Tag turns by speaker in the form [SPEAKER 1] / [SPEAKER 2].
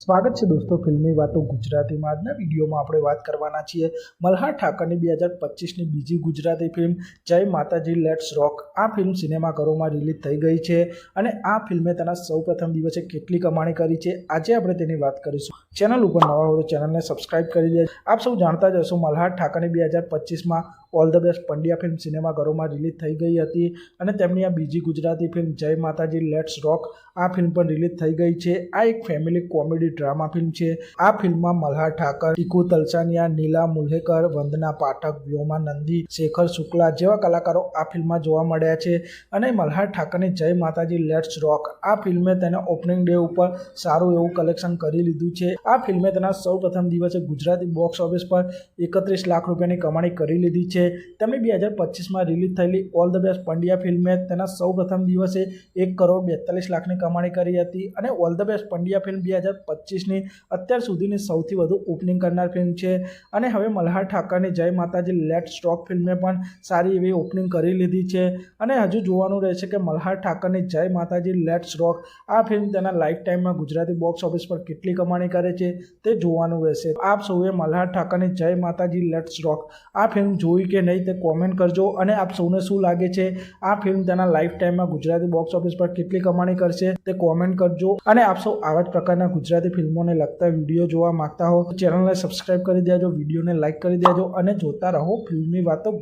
[SPEAKER 1] સ્વાગત છે દોસ્તો ફિલ્મી વાતો ગુજરાતીમાં. આજના વિડીયોમાં આપણે વાત કરવાના છીએ મલ્હાર ઠાકરની બે હજાર પચીસની બીજી ગુજરાતી ફિલ્મ જય માતાજી લેટ્સ રોક આ ફિલ્મ સિનેમાઘરોમાં રિલીઝ થઈ ગઈ છે અને આ ફિલ્મે તેના સૌપ્રથમ દિવસે કેટલી કમાણી કરી છે આજે આપણે તેની વાત કરીશું. ચેનલ ઉપર નવા હો તો ચેનલને સબસ્ક્રાઇબ કરી દે આપ સૌ જાણતા જ હશો મલ્હાર ઠાકરની બે હજાર પચીસમાં all the best Pandya film સિનેમાઘરોમાં release થઈ ગઈ હતી અને તેમની આ બીજી ગુજરાતી ફિલ્મ જય માતાજી લેટ્સ રોક આ ફિલ્મ પણ રિલીઝ થઈ ગઈ છે. આ એક ફેમિલી કોમેડી ડ્રામા ફિલ્મ છે. આ ફિલ્મમાં મલ્હાર ઠાકર ટીકુ તલસાનિયા, નીલા મુલ્હેકર, વંદના પાઠક, વ્યોમા નંદી, શેખર શુક્લા જેવા કલાકારો આ ફિલ્મમાં જોવા મળ્યા છે. અને મલ્હાર ઠાકરની જય માતાજી લેટ્સ રોક આ ફિલ્મે તેના ઓપનિંગ ડે ઉપર સારું એવું કલેક્શન કરી લીધું છે. આ ફિલ્મે તેના સૌ પ્રથમ દિવસે ગુજરાતી બોક્સ ઓફિસ પર એકત્રીસ લાખ રૂપિયાની કમાણી કરી લીધી છે. તેમની બે હજાર પચીસમાં રિલીઝ થયેલી ઓલ ધ બેસ્ટ પંડ્યા ફિલ્મે તેના સૌ પ્રથમ દિવસે એક કરોડ બેતાલીસ લાખની કમાણી કરી હતી અને all the best Pandya film બે હજાર પચીસની અત્યાર સુધીની સૌથી વધુ ઓપનિંગ કરનાર ફિલ્મ છે. અને હવે મલ્હાર ઠાકરની જય માતાજી લેટ સ્ટોક ફિલ્મે પણ સારી એવી ઓપનિંગ કરી લીધી છે. અને હજુ જોવાનું રહેશે કે મલ્હાર ઠાકરની જય માતાજી લેટ્સ રોક આ ફિલ્મ તેના લાઈફ ટાઈમમાં ગુજરાતી બોક્સ ઓફિસ પર કેટલી કમાણી કરે છે તે જોવાનું રહેશે. આપ સૌએ મલ્હાર ઠાકરની જય માતાજી લેટ્સ રોક આ ફિલ્મ જોઈ કે નહીં તે કોમેન્ટ કરજો અને આપ સૌને શું લાગે છે આ ફિલ્મ તેના લાઈફ ટાઈમમાં ગુજરાતી બોક્સ ઓફિસ પર કેટલી કમાણી કરશે તે કોમેન્ટ કરજો અને આપ સૌ આવા જ પ્રકારના ગુજરાતી ફિલ્મોને લગતા વીડિયો જોવા માંગતા હો ચેનલને સબસ્ક્રાઈબ કરી દેજો વિડીયોને લાઇક કરી દેજો અને જોતા રહો ફિલ્મની વાતો